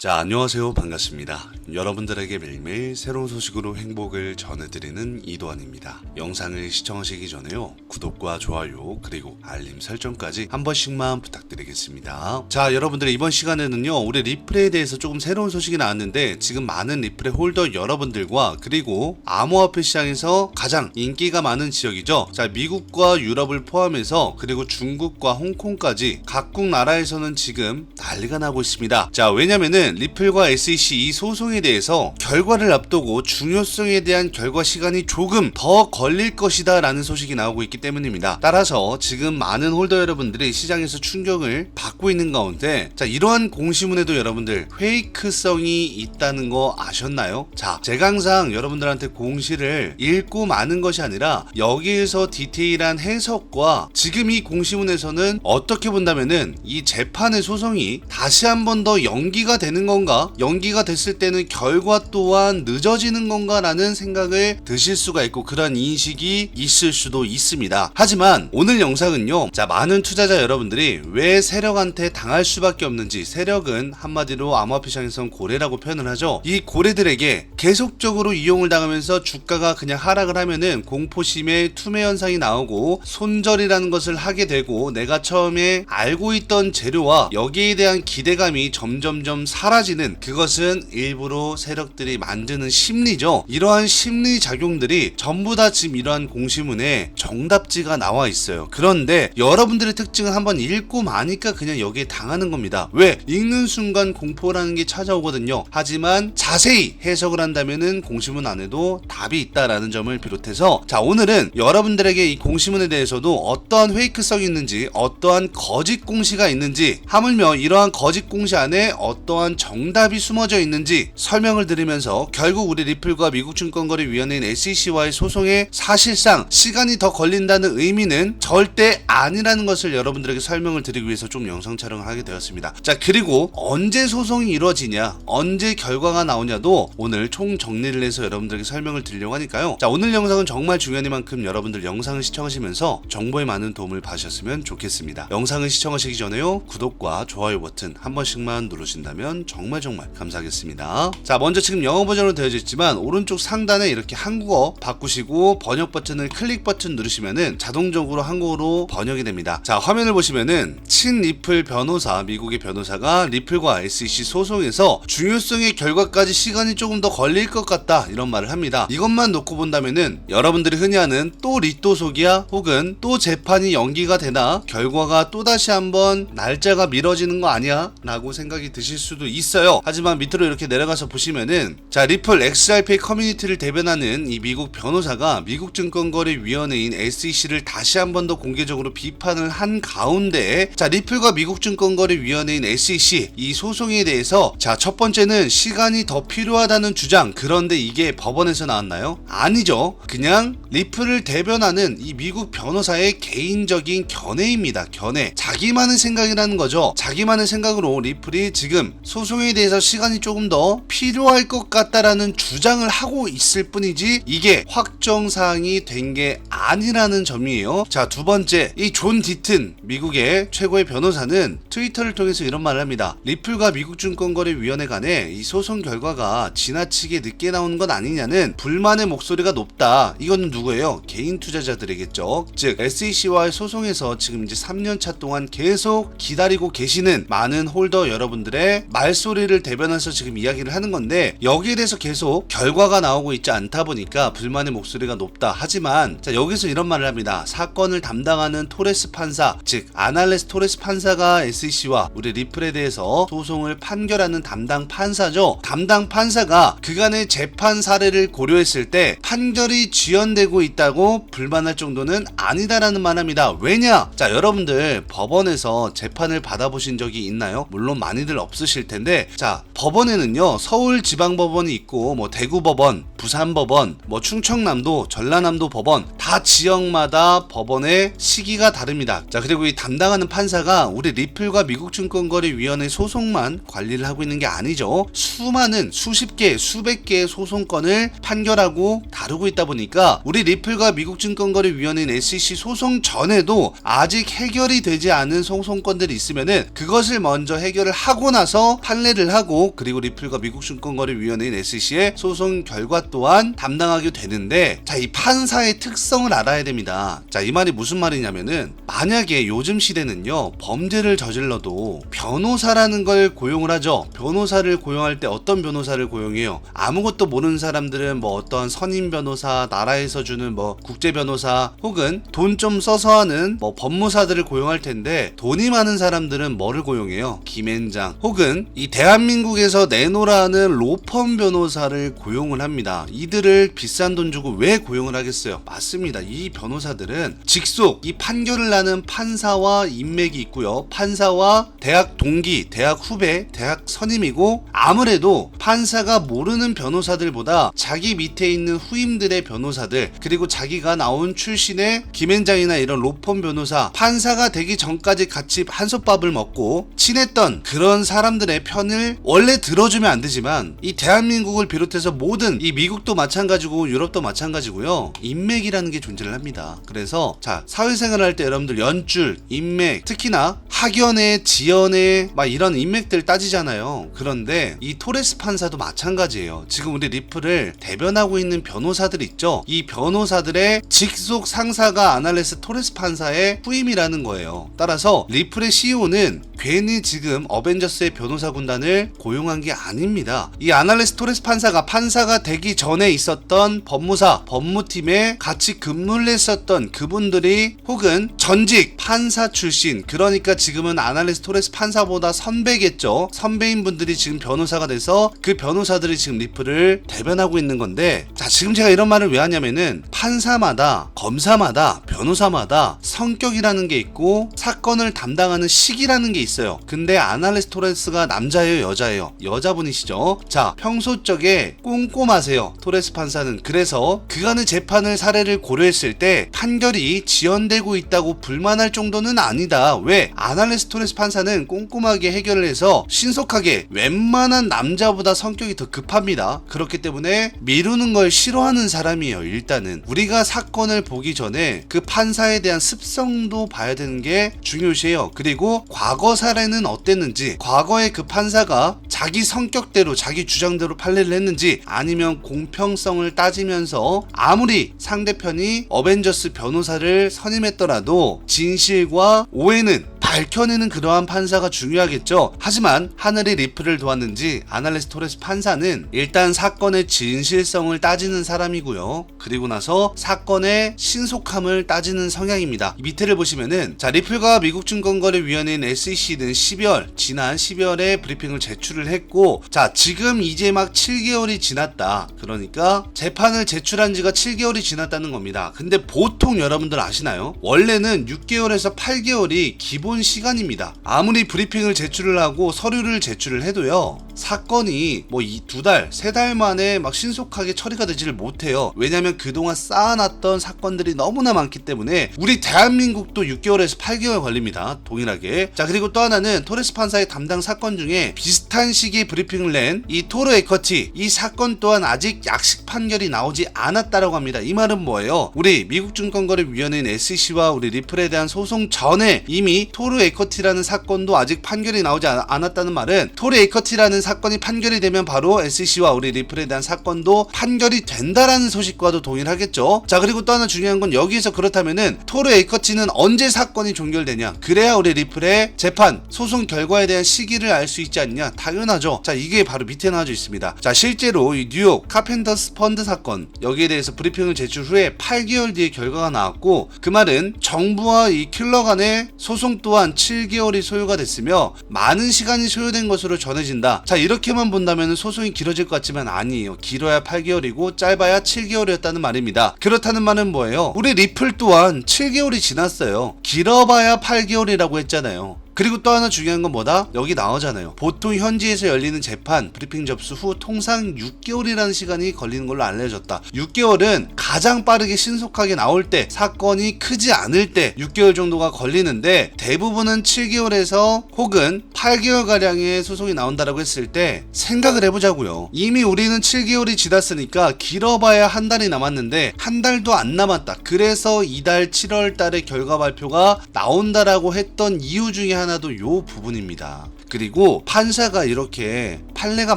자, 안녕하세요. 반갑습니다. 여러분들에게 매일매일 새로운 소식으로 행복을 전해드리는 이도환입니다. 영상을 시청하시기 전에요. 구독과 좋아요, 그리고 알림 설정까지 한 번씩만 부탁드리겠습니다. 자, 여러분들 이번 시간에는요, 우리 리플에 대해서 조금 새로운 소식이 나왔는데, 지금 많은 리플의 홀더 여러분들과, 그리고 암호화폐 시장에서 가장 인기가 많은 지역이죠. 자, 미국과 유럽을 포함해서, 그리고 중국과 홍콩까지 각국 나라에서는 지금 난리가 나고 있습니다. 자, 왜냐면은 리플과 SEC 이 소송에 대해서 결과를 앞두고 중요성에 대한 결과 시간이 조금 더 걸릴 것이다 라는 소식이 나오고 있기 때문입니다. 따라서 지금 많은 홀더 여러분들이 시장에서 충격을 받고 있는 가운데 자, 이러한 공시문에도 여러분들 페이크성이 있다는 거 아셨나요? 자, 제가 항상 여러분들한테 공시를 읽고 마는 것이 아니라 여기에서 디테일한 해석과 지금 이 공시문에서는 어떻게 본다면은 이 재판의 소송이 다시 한 번 더 연기가 되는 건가? 연기가 됐을 때는 결과 또한 늦어지는 건가라는 생각을 드실 수가 있고 그런 인식이 있을 수도 있습니다. 하지만 오늘 영상은요. 자, 많은 투자자 여러분들이 왜 세력한테 당할 수밖에 없는지 세력은 한마디로 암호화폐 시장에선 고래라고 표현을 하죠. 이 고래들에게 계속적으로 이용을 당하면서 주가가 그냥 하락을 하면은 공포심에 투매 현상이 나오고 손절이라는 것을 하게 되고 내가 처음에 알고 있던 재료와 여기에 대한 기대감이 점점점 사라지는 그것은 일부러 세력들이 만드는 심리죠. 이러한 심리 작용들이 전부 다 지금 이러한 공시문에 정답지가 나와 있어요. 그런데 여러분들의 특징은 한번 읽고 마니까 그냥 여기에 당하는 겁니다. 왜? 읽는 순간 공포라는 게 찾아오거든요. 하지만 자세히 해석을 한다면은 공시문 안에도 답이 있다라는 점을 비롯해서 자 오늘은 여러분들에게 이 공시문에 대해서도 어떠한 페이크성이 있는지 어떠한 거짓 공시가 있는지 하물며 이러한 거짓 공시 안에 어떠한 정답이 숨어져 있는지 설명을 드리면서 결국 우리 리플과 미국 증권거래위원회인 SEC와의 소송에 사실상 시간이 더 걸린다는 의미는 절대 아니라는 것을 여러분들에게 설명을 드리기 위해서 좀 영상 촬영을 하게 되었습니다. 자 그리고 언제 소송이 이루어지냐 언제 결과가 나오냐도 오늘 총 정리를 해서 여러분들에게 설명을 드리려고 하니까요. 자 오늘 영상은 정말 중요하니만큼 여러분들 영상을 시청하시면서 정보에 많은 도움을 받으셨으면 좋겠습니다. 영상을 시청하시기 전에요 구독과 좋아요 버튼 한 번씩만 누르신다면 정말 정말 감사하겠습니다. 자 먼저 지금 영어 버전으로 되어져 있지만 오른쪽 상단에 이렇게 한국어 바꾸시고 번역 버튼을 클릭 버튼 누르시면은 자동적으로 한국어로 번역이 됩니다. 자 화면을 보시면은 친 리플 변호사 미국의 변호사가 리플과 SEC 소송에서 중요성의 결과까지 시간이 조금 더 걸릴 것 같다 이런 말을 합니다. 이것만 놓고 본다면은 여러분들이 흔히 하는 또 리또속이야 혹은 또 재판이 연기가 되나 결과가 또 다시 한번 날짜가 미뤄지는 거 아니야? 라고 생각이 드실 수도 있어요. 하지만 밑으로 이렇게 내려가서 보시면은 자 리플 XRP 커뮤니티를 대변하는 이 미국 변호사가 미국 증권거래위원회인 SEC를 다시 한 번 더 공개적으로 비판을 한 가운데 자 리플과 미국 증권거래위원회인 SEC 이 소송에 대해서 자 첫 번째는 시간이 더 필요하다는 주장 그런데 이게 법원에서 나왔나요? 아니죠. 그냥 리플을 대변하는 이 미국 변호사의 개인적인 견해입니다. 견해. 자기만의 생각이라는 거죠. 자기만의 생각으로 리플이 지금 소송에 대해서 시간이 조금 더 필요할 것 같다라는 주장을 하고 있을 뿐이지 이게 확정 사항이 된 게 아니라는 점이에요. 자, 두 번째. 이 존 디튼 미국의 최고의 변호사는 트위터를 통해서 이런 말을 합니다. 리플과 미국 증권거래위원회 간에 이 소송 결과가 지나치게 늦게 나오는 건 아니냐는 불만의 목소리가 높다. 이건 누구예요? 개인 투자자들이겠죠. 즉 SEC와의 소송에서 지금 이제 3년 차 동안 계속 기다리고 계시는 많은 홀더 여러분들의 말소리를 대변해서 지금 이야기를 하는 건데 여기에 대해서 계속 결과가 나오고 있지 않다 보니까 불만의 목소리가 높다. 하지만 자 여기서 이런 말을 합니다. 사건을 담당하는 토레스 판사, 즉 아날레스 토레스 판사가 SEC와 우리 리플에 대해서 소송을 판결하는 담당 판사죠. 담당 판사가 그간의 재판 사례를 고려했을 때 판결이 지연되고 있다고 불만할 정도는 아니다라는 말합니다. 왜냐? 자 여러분들 법원에서 재판을 받아보신 적이 있나요? 물론 많이들 없으실 텐데 자 법원에는요 서울지방법원이 있고 뭐 대구법원, 부산법원, 뭐 충청남도, 전라남도 법원 다 지역마다 법원의 시기가 다릅니다. 자 그리고 이 담당하는 판사가 우리 리플과 미국증권거래위원회 소송만 관리를 하고 있는 게 아니죠. 수많은 수십 개, 수백 개의 소송건을 판결하고 다루고 있다 보니까 우리 리플과 미국증권거래위원회인 SEC 소송 전에도 아직 해결이 되지 않은 소송건들이 있으면은 그것을 먼저 해결을 하고 나서 판례를 하고 그리고 리플과 미국 증권거래위원회인 SEC의 소송 결과 또한 담당하게 되는데 자 이 판사의 특성을 알아야 됩니다. 자 이 말이 무슨 말이냐면은 만약에 요즘 시대는요 범죄를 저질러도 변호사라는 걸 고용을 하죠. 변호사를 고용할 때 어떤 변호사를 고용해요? 아무것도 모르는 사람들은 뭐 어떤 선임 변호사, 나라에서 주는 뭐 국제 변호사 혹은 돈 좀 써서 하는 뭐 법무사들을 고용할 텐데 돈이 많은 사람들은 뭐를 고용해요? 김앤장 혹은 이 대한민국에서 내노라 는 로펌 변호사를 고용을 합니다. 이들을 비싼 돈 주고 왜 고용을 하겠어요? 맞습니다. 이 변호사들은 직속 이 판결을 나는 판사와 인맥이 있고요. 판사와 대학 동기, 대학 후배, 대학 선임이고 아무래도 판사가 모르는 변호사들보다 자기 밑에 있는 후임들의 변호사들 그리고 자기가 나온 출신의 김앤장이나 이런 로펌 변호사 판사가 되기 전까지 같이 한솥밥을 먹고 친했던 그런 사람들의 편을 원래 들어주면 안 되 지만 이 대한민국을 비롯해서 모든 이 미국도 마찬가지고 유럽도 마찬가지고요. 인맥이라는 게 존재를 합니다. 그래서 자 사회생활 할 때 여러분들 연줄 인맥 특히나 학연의 지연의 막 이런 인맥들 따지잖아요. 그런데 이 토레스 판사도 마찬가지예요. 지금 우리 리플을 대변하고 있는 변호사들 있죠? 이 변호사들의 직속 상사가 아날레스 토레스 판사의 후임이라는 거예요. 따라서 리플의 CEO는 괜히 지금 어벤져스의 변호사 군단을 고용한 게 아닙니다. 이 아날레스 토레스 판사가 판사가 되기 전에 있었던 법무사, 법무팀에 같이 근무를 했었던 그분들이 혹은 전직 판사 출신, 그러니까 지금은 아날레스 토레스 판사보다 선배겠죠. 선배인 분들이 지금 변호사가 돼서 그 변호사들이 지금 리플을 대변하고 있는 건데, 자, 지금 제가 이런 말을 왜 하냐면은 판사마다, 검사마다, 변호사마다 성격이라는 게 있고 사건을 담당하는 시기라는 게 있어요. 근데 아날레스 토레스가 남자예요, 여자예요? 여자분이시죠? 자, 평소적에 꼼꼼하세요. 토레스 판사는. 그래서 그간의 재판을 사례를 고려했을 때 판결이 지연되고 있다고 불만할 정도는 아니다. 왜? 아날레스 토레스 판사는 꼼꼼하게 해결을 해서 신속하게 웬만한 남자보다 성격이 더 급합니다. 그렇기 때문에 미루는 걸 싫어하는 사람이에요. 일단은 우리가 사건을 보기 전에 그 판사에 대한 습성도 봐야 되는 게 중요시해요. 그리고 과거 사례는 어땠는지, 과거에 그 판사가 자기 성격 대로 자기 주장대로 판례를 했는지 아니면 공평성을 따지면서 아무리 상대편이 어벤져스 변호사를 선임했더라도 진실과 오해는 밝혀내는 그러한 판사가 중요하겠죠. 하지만 하늘이 리플을 도왔는지 아날레스 토레스 판사는 일단 사건의 진실성을 따지는 사람이고요. 그리고 나서 사건의 신속함을 따지는 성향입니다. 이 밑에를 보시면은 자 리플과 미국 증권거래위원회인 SEC는 12월 지난 12월에 브리핑을 제출을 했고 자 지금 이제 막 7개월이 지났다. 그러니까 재판을 제출한 지가 7개월이 지났다는 겁니다. 근데 보통 여러분들 아시나요? 원래는 6개월에서 8개월이 기본 시간입니다. 아무리 브리핑을 제출을 하고 서류를 제출을 해도요. 사건이 뭐이두 달, 세 달 만에 막 신속하게 처리가 되지를 못해요. 왜냐면 그동안 쌓아놨던 사건들이 너무나 많기 때문에 우리 대한민국도 6개월에서 8개월 걸립니다. 동일하게. 자, 그리고 또 하나는 토레스 판사의 담당 사건 중에 비슷한 시기에 브리핑을 낸 이 토르 에커티 이 사건 또한 아직 약식 판결이 나오지 않았다라고 합니다. 이 말은 뭐예요? 우리 미국 증권거래위원회인 SEC와 우리 리플에 대한 소송 전에 이미 토르 에커티라는 사건도 아직 판결이 나오지 않- 않았다는 말은 토르 에커티라는 사건이 판결이 되면 바로 SEC와 우리 리플에 대한 사건도 판결이 된다라는 소식과도 동일하겠죠. 자 그리고 또 하나 중요한 건 여기에서 그렇다면은 토르 에커티는 언제 사건이 종결되냐? 그래야 우리 리플의 재판 소송 결과에 대한 시기를 알 수 있지 않냐? 당연하죠. 자 이게 바로 밑에 나와져 있습니다. 자 실제로 이 뉴욕 카펜터스 펀드 사건 여기에 대해서 브리핑을 제출 후에 8개월 뒤에 결과가 나왔고 그 말은 정부와 이 킬러 간의 소송 또한 7개월이 소요가 됐으며 많은 시간이 소요된 것으로 전해진다. 자 이렇게만 본다면 소송이 길어질 것 같지만 아니에요. 길어야 8개월이고 짧아야 7개월이었다는 말입니다. 그렇다는 말은 뭐예요? 우리 리플 또한 7개월이 지났어요. 길어봐야 8개월이라고 했잖아요. 그리고 또 하나 중요한 건 뭐다? 여기 나오잖아요. 보통 현지에서 열리는 재판 브리핑 접수 후 통상 6개월이라는 시간이 걸리는 걸로 알려졌다. 6개월은 가장 빠르게 신속하게 나올 때 사건이 크지 않을 때 6개월 정도가 걸리는데 대부분은 7개월에서 혹은 8개월 가량의 소송이 나온다라고 했을 때 생각을 해보자고요. 이미 우리는 7개월이 지났으니까 길어봐야 한 달이 남았는데 한 달도 안 남았다. 그래서 이달 7월 달에 결과 발표가 나온다라고 했던 이유 중에 하나도 요 부분입니다. 그리고 판사가 이렇게 판례가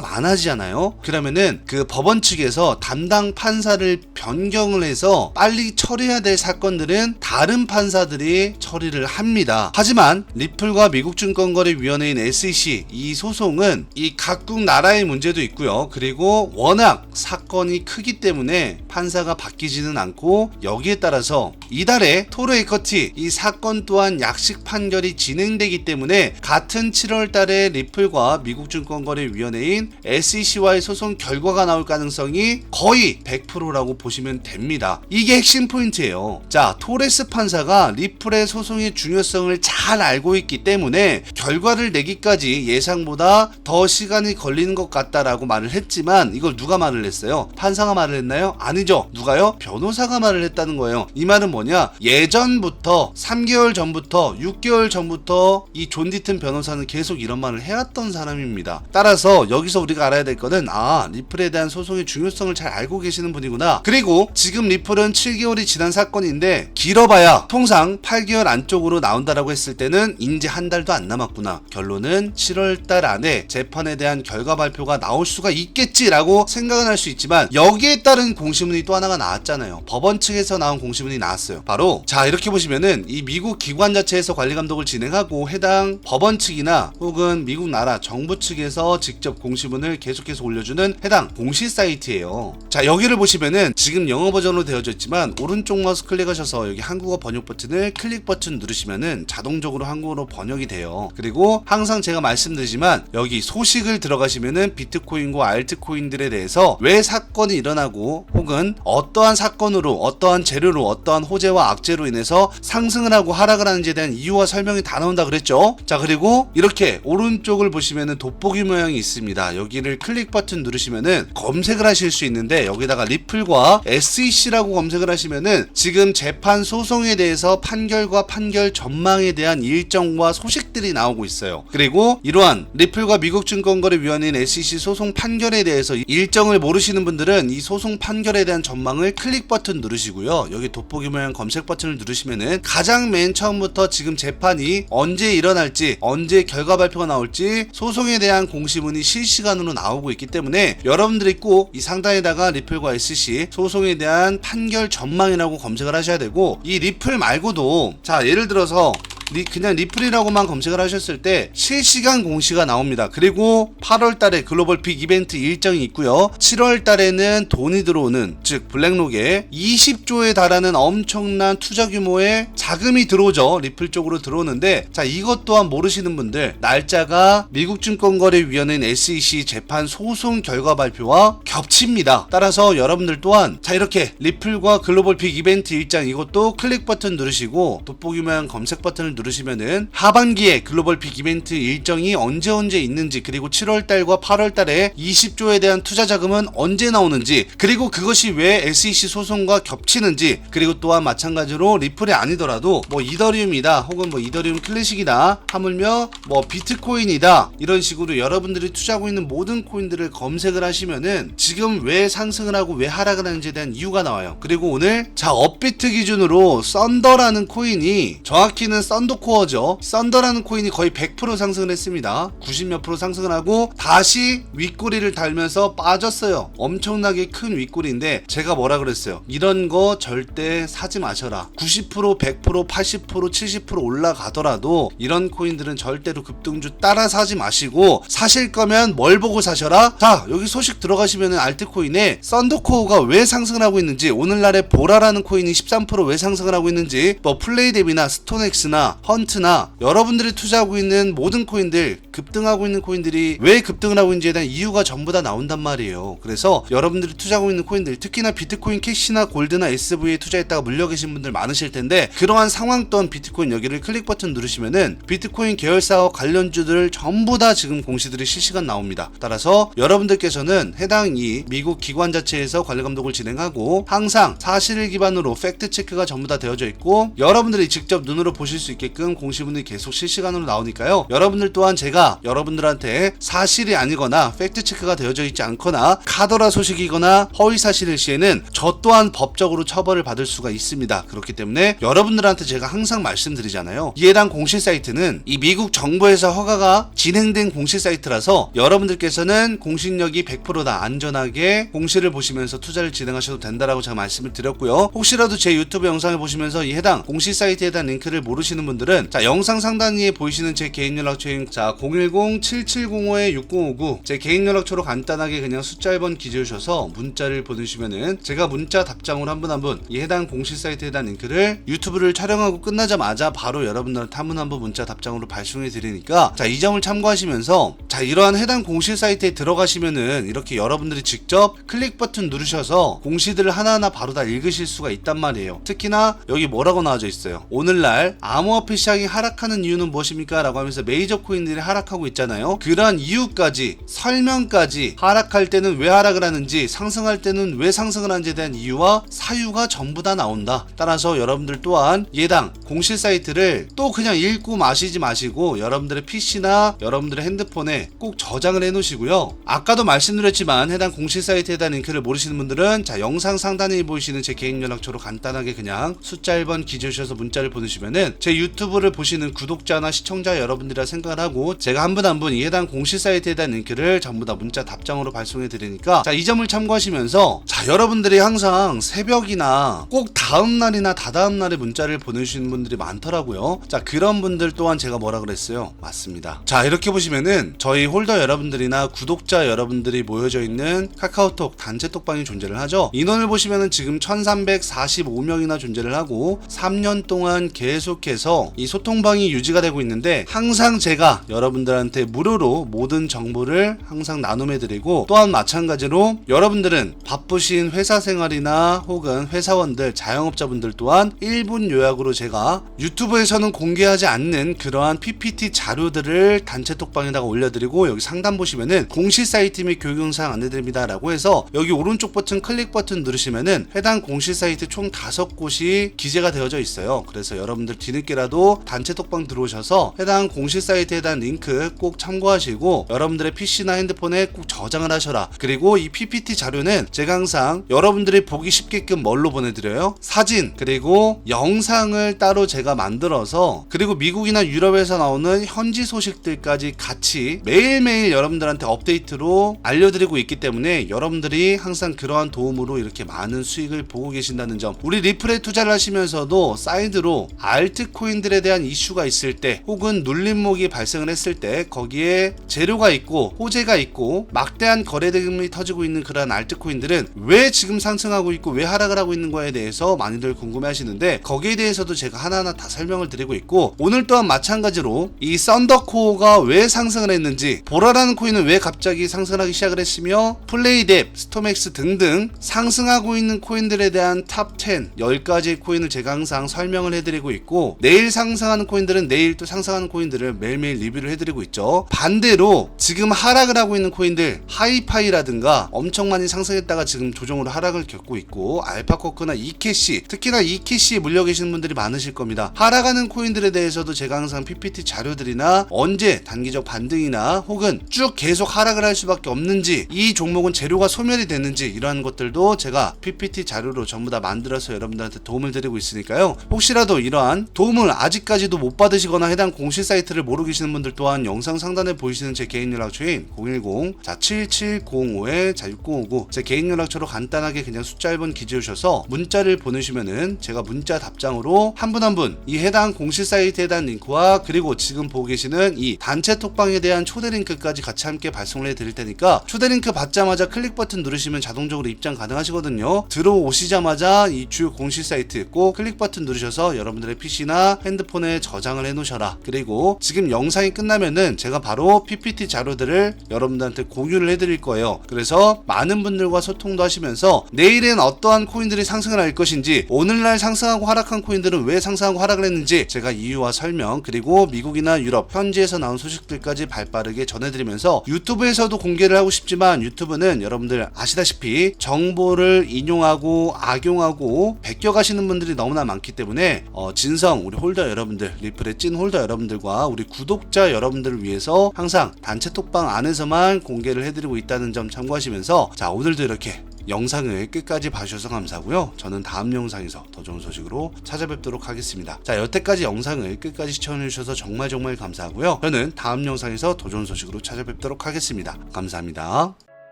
많아지잖아요. 그러면은 그 법원 측에서 담당 판사를 변경을 해서 빨리 처리해야 될 사건들은 다른 판사들이 처리를 합니다. 하지만 리플과 미국 증권거래위원회인 SEC 이 소송은 이 각국 나라의 문제도 있고요. 그리고 워낙 사건이 크기 때문에 판사가 바뀌지는 않고 여기에 따라서 이달에 토르 에커티 이 사건 또한 약식 판결이 진행되기 때문에 같은 7월 달에 리플과 미국 증권거래위원회인 SEC와의 소송 결과가 나올 가능성이 거의 100%라고 보시면 됩니다. 이게 핵심 포인트예요. 자, 토레스 판사가 리플의 소송의 중요성을 잘 알고 있기 때문에 결과를 내기까지 예상보다 더 시간이 걸리는 것 같다라고 말을 했지만 이걸 누가 말을 했어요? 판사가 말을 했나요? 아니죠. 누가요? 변호사가 말을 했다는 거예요. 이 말은 뭐냐? 예전부터 3개월 전부터 6개월 전부터 이 존 디튼 변호사는 계속 이런 말을 해왔던 사람입니다. 따라서 여기서 우리가 알아야 될 거는 아 리플에 대한 소송의 중요성을 잘 알고 계시는 분이구나. 그리고 지금 리플은 7개월이 지난 사건인데 길어봐야 통상 8개월 안쪽으로 나온다라고 했을 때는 이제 한 달도 안 남았구나. 결론은 7월 달 안에 재판에 대한 결과 발표가 나올 수가 있겠지라고 생각은 할 수 있지만 여기에 따른 공시문이 또 하나가 나왔잖아요. 법원 측에서 나온 공시문이 나왔 어요. 바로 자 이렇게 보시면은 이 미국 기관 자체에서 관리 감독을 진행하고 해당 법원 측이나 혹은 미국 나라 정부 측에서 직접 공시문을 계속해서 올려주는 해당 공시 사이트예요. 자 여기를 보시면은 지금 영어 버전으로 되어져 있지만 오른쪽 마우스 클릭하셔서 여기 한국어 번역 버튼을 클릭 버튼 누르시면은 자동적으로 한국어로 번역이 돼요. 그리고 항상 제가 말씀드리지만 여기 소식을 들어가시면은 비트코인과 알트코인들에 대해서 왜 사건이 일어나고 혹은 어떠한 사건으로 어떠한 재료로 어떠한 호재와 악재로 인해서 상승을 하고 하락을 하는지에 대한 이유와 설명이 다 나온다 그랬죠. 자 그리고 이렇게 오른쪽을 보시면은 돋보기 모양이 있습니다. 여기를 클릭 버튼 누르시면은 검색을 하실 수 있는데 여기다가 리플과 SEC라고 검색을 하시면은 지금 재판 소송에 대해서 판결과 판결 전망에 대한 일정과 소식들이 나오고 있어요. 그리고 이러한 리플과 미국 증권거래위원회인 SEC 소송 판결에 대해서 일정을 모르시는 분들은 이 소송 판결에 대한 전망을 클릭 버튼 누르시고요. 여기 돋보기 모양 검색 버튼을 누르시면은 가장 맨 처음부터 지금 재판이 언제 일어날지 언제 결과 발표가 나올지 소송에 대한 공시문이 실시간으로 나오고 있기 때문에 여러분들이 꼭 이 상단에다가 리플과 SC 소송에 대한 판결 전망이라고 검색을 하셔야 되고 이 리플 말고도 자 예를 들어서 리, 그냥 리플이라고만 검색을 하셨을 때 실시간 공시가 나옵니다. 그리고 8월 달에 글로벌 빅 이벤트 일정이 있고요. 7월 달에는 돈이 들어오는 즉 블랙록에 20조에 달하는 엄청난 투자 규모의 자금이 들어오죠. 리플 쪽으로 들어오는데 자 이것 또한 모르시는 분들 날짜가 미국 증권거래위원회인 SEC 재판 소송 결과 발표와 겹칩니다. 따라서 여러분들 또한 자 이렇게 리플과 글로벌 빅 이벤트 일정 이것도 클릭 버튼 누르시고 돋보기 모양 검색 버튼을 누르시 면은 하반기에 글로벌 빅 이벤트 일정이 언제 언제 있는지 그리고 7월 달과 8월 달에 20조에 대한 투자 자금은 언제 나오는지 그리고 그것이 왜 SEC 소송과 겹치는지 그리고 또한 마찬가지로 리플이 아니더라도 뭐 이더리움이다 혹은 뭐 이더리움 클래식이다 하물며 뭐 비트코인이다 이런 식으로 여러분들이 투자하고 있는 모든 코인들을 검색을 하시면은 지금 왜 상승을 하고 왜 하락을 하는지에 대한 이유가 나와요. 그리고 오늘 자 업비트 기준으로 썬더라는 코인이 정확히는 썬더 코어죠. 썬더라는 코인이 거의 100% 상승을 했습니다. 90몇 프로 상승을 하고 다시 윗꼬리를 달면서 빠졌어요. 엄청나게 큰 윗꼬리인데 제가 뭐라 그랬어요? 이런 거 절대 사지 마셔라. 90% 100% 80% 70% 올라가더라도 이런 코인들은 절대로 급등주 따라 사지 마시고 사실 거면 뭘 보고 사셔라? 자 여기 소식 들어가시면은 알트코인에 썬더코어가 왜 상승을 하고 있는지 오늘날에 보라라는 코인이 13%왜 상승을 하고 있는지 뭐 플레이뎁이나 스톤엑스나 헌트나 여러분들이 투자하고 있는 모든 코인들 급등하고 있는 코인들이 왜 급등을 하고 있는지에 대한 이유가 전부 다 나온단 말이에요. 그래서 여러분들이 투자하고 있는 코인들 특히나 비트코인 캐시나 골드나 SV에 투자했다가 물려 계신 분들 많으실 텐데 그러한 상황 또한 비트코인 여기를 클릭 버튼 누르시면은 비트코인 계열사와 관련주들 전부 다 지금 공시들이 실시간 나옵니다. 따라서 여러분들께서는 해당 이 미국 기관 자체에서 관리 감독을 진행하고 항상 사실을 기반으로 팩트 체크가 전부 다 되어져 있고 여러분들이 직접 눈으로 보실 수 있게 끔 공시분이 계속 실시간으로 나오니까요. 여러분들 또한 제가 여러분들한테 사실이 아니거나 팩트 체크가 되어져 있지 않거나 카더라 소식이거나 허위 사실일 시에는 저 또한 법적으로 처벌을 받을 수가 있습니다. 그렇기 때문에 여러분들한테 제가 항상 말씀드리잖아요. 이 해당 공시 사이트는 이 미국 정부에서 허가가 진행된 공시 사이트라서 여러분들께서는 공신력이 100%다 안전하게 공시를 보시면서 투자를 진행하셔도 된다라고 제가 말씀을 드렸고요. 혹시라도 제 유튜브 영상을 보시면서 이 해당 공시 사이트에 대한 링크를 모르시는 분들 은 자 영상 상단위에 보이시는 제 개인 연락처인 자 010-7705-6059 제 개인 연락처로 간단하게 그냥 숫자 1번 기재주셔서 문자를 보내주시면은 제가 문자 답장으로 한 분 한 분 이 해당 공시 사이트에 대한 링크를 유튜브를 촬영하고 끝나자마자 바로 여러분들한테 한분 한 분 문자 답장으로 발송해 드리니까 자 이 점을 참고하시면서 자 이러한 해당 공시 사이트에 들어가시면은 이렇게 여러분들이 직접 클릭 버튼 누르셔서 공시들을 하나하나 바로 다 읽으실 수가 있단 말이에요. 특히나 여기 뭐라고 나와져 있어요. 오늘날 암호 화폐 시장이 하락하는 이유는 무엇입니까? 라고 하면서 메이저 코인들이 하락하고 있잖아요. 그러한 이유까지 설명까지 하락할 때는 왜 하락을 하는지 상승할 때는 왜 상승을 하는지에 대한 이유와 사유가 전부 다 나온다. 따라서 여러분들 또한 예당 공시 사이트를 또 그냥 읽고 마시지 마시고 여러분들의 PC나 여러분들의 핸드폰에 꼭 저장을 해 놓으시고요. 아까도 말씀드렸지만 해당 공시 사이트에 대한 링크를 모르시는 분들은 자 영상 상단에 보이시는 제 개인 연락처로 간단하게 그냥 숫자 1번 기재 주셔서 문자를 보내시면은 제 유튜브 를 보시는 구독자나 시청자 여러분들이라 생각을 하고 제가 한 분 한 분 이 해당 공시 사이트에 대한 링크를 전부 다 문자 답장으로 발송해 드리니까 자 이 점을 참고하시면서 자 여러분들이 항상 새벽이나 꼭 다음 날이나 다다음 날에 문자를 보내주시는 분들이 많더라고요. 자 그런 분들 또한 제가 뭐라 그랬어요? 맞습니다. 자 이렇게 보시면은 저희 홀더 여러분들이나 구독자 여러분들이 모여져 있는 카카오톡 단체 톡방이 존재를 하죠. 인원을 보시면은 지금 1345명이나 존재를 하고 3년 동안 계속해서 이 소통방이 유지가 되고 있는데 항상 제가 여러분들한테 무료로 모든 정보를 항상 나눔해 드리고 또한 마찬가지로 여러분들은 바쁘신 회사 생활이나 혹은 회사원들 자영업자분들 또한 1분 요약으로 제가 유튜브에서는 공개하지 않는 그러한 PPT 자료들을 단체 톡방에다가 올려드리고 여기 상단 보시면은 공시 사이트 및 교육 영상 안내드립니다 라고 해서 여기 오른쪽 버튼 클릭 버튼 누르시면은 해당 공시 사이트 총 다섯 곳이 기재가 되어져 있어요. 그래서 여러분들 뒤늦게라도 단체 톡방 들어오셔서 해당 공시 사이트에 대한 링크 꼭 참고하시고 여러분들의 PC나 핸드폰에 꼭 저장을 하셔라. 그리고 이 PPT 자료는 제가 항상 여러분들이 보기 쉽게끔 뭘로 보내드려요? 사진 그리고 영상을 따로 제가 만들어서 그리고 미국이나 유럽에서 나오는 현지 소식들까지 같이 매일매일 여러분들한테 업데이트로 알려드리고 있기 때문에 여러분들이 항상 그러한 도움으로 이렇게 많은 수익을 보고 계신다는 점 우리 리플에 투자를 하시면서도 사이드로 알트코인 들에 대한 이슈가 있을 때 혹은 눌림목이 발생을 했을 때 거기에 재료가 있고 호재가 있고 막대한 거래 대금이 터지고 있는 그러한 알트코인들은 왜 지금 상승하고 있고 왜 하락을 하고 있는 거에 대해서 많이들 궁금해 하시는데 거기에 대해서도 제가 하나하나 다 설명을 드리고 있고 오늘 또한 마찬가지로 이 썬더코어가 왜 상승을 했는지 보라라는 코인은 왜 갑자기 상승하기 시작을 했으며 플레이뎁, 스토맥스 등등 상승하고 있는 코인들에 대한 탑 10, 10가지 코인을 제가 항상 설명을 해드리고 있고 내일 상승하는 코인들은 내일 또 상승하는 코인들을 매일매일 리뷰를 해드리고 있죠. 반대로 지금 하락을 하고 있는 코인들 하이파이라든가 엄청 많이 상승했다가 지금 조정으로 하락을 겪고 있고 알파코크나 이캐시 특히나 이캐시에 물려 계시는 분들이 많으실 겁니다. 하락하는 코인들에 대해서도 제가 항상 PPT 자료들이나 언제 단기적 반등이나 혹은 쭉 계속 하락을 할 수밖에 없는지 이 종목은 재료가 소멸이 됐는지 이러한 것들도 제가 PPT 자료로 전부 다 만들어서 여러분들한테 도움을 드리고 있으니까요. 혹시라도 이러한 도움을 아직까지도 못 받으시거나 해당 공시 사이트를 모르고 계시는 분들 또한 영상 상단에 보이시는 제 개인 연락처인 010자 7705에 자6059 제 개인 연락처로 간단하게 그냥 숫자 1번 기재 주셔서 문자를 보내시면은 제가 문자 답장으로 한 분 한 분 이 해당 공시 사이트에 대한 링크와 그리고 지금 보고 계시는 이 단체 톡방에 대한 초대 링크까지 같이 함께 발송을 해 드릴 테니까 초대 링크 받자마자 클릭 버튼 누르시면 자동적으로 입장 가능하시거든요. 들어오시자마자 이 주요 공시 사이트 꼭 클릭 버튼 누르셔서 여러분들의 PC나 핸드폰에 저장을 해 놓으셔라. 그리고 지금 영상이 끝나면은 제가 바로 PPT 자료들을 여러분들한테 공유를 해 드릴 거예요. 그래서 많은 분들과 소통도 하시면서 내일은 어떠한 코인들이 상승을 할 것인지 오늘날 상승하고 하락한 코인들은 왜 상승하고 하락을 했는지 제가 이유와 설명 그리고 미국이나 유럽 현지에서 나온 소식들까지 발빠르게 전해드리면서 유튜브에서도 공개를 하고 싶지만 유튜브는 여러분들 아시다시피 정보를 인용하고 악용하고 베껴가시는 분들이 너무나 많기 때문에 어, 진성 우리 홀더 여러분들 리플의 찐 홀더 여러분들과 우리 구독자 여러분들을 위해서 항상 단체 톡방 안에서만 공개를 해드리고 있다는 점 참고하시면서 자 오늘도 이렇게 영상을 끝까지 봐주셔서 감사하고요. 저는 다음 영상에서 더 좋은 소식으로 찾아뵙도록 하겠습니다. 자, 여태까지 영상을 끝까지 시청해주셔서 정말 정말 감사하고요. 저는 다음 영상에서 더 좋은 소식으로 찾아뵙도록 하겠습니다. 감사합니다.